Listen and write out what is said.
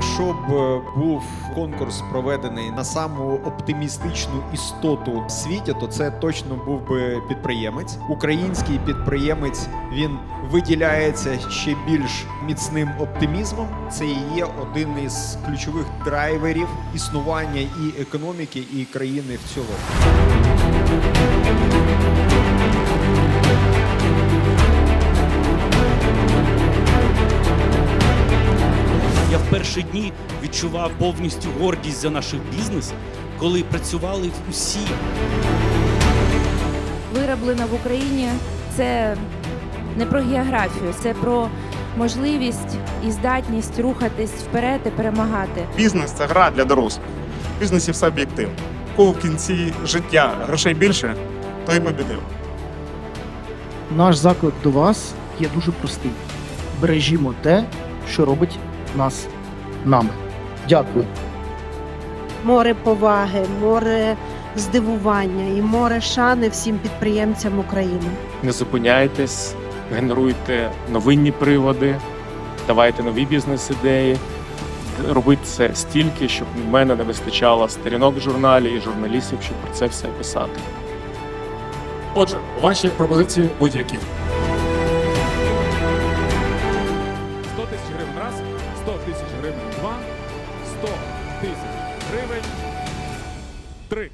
Якщо б е, був конкурс проведений на саму оптимістичну істоту в світі, то це точно був би підприємець. Український підприємець він виділяється ще більш міцним оптимізмом. Це і є один із ключових драйверів існування і економіки, і країни в цілому. Перші дні відчував повністю гордість за наш бізнес, коли працювали усі. вироблено в Україні це не про географію, це про можливість і здатність рухатись вперед і перемагати. Бізнес це гра для дорослих. В бізнесі все об'єктивно. Кого в кінці життя грошей більше, той і побідив. Наш заклик до вас є дуже простий: бережімо те, що робить нас нами. Дякую. море поваги, море здивування і море шани всім підприємцям України. не зупиняйтесь, генеруйте новинні приводи, давайте нові бізнес-ідеї. Робіть це стільки, щоб в мене не вистачало сторінок в журналі і журналістів, щоб про це все писати. Отже, ваші пропозиції будь-які. Тисяч гривень два, 100 тисяч гривень три.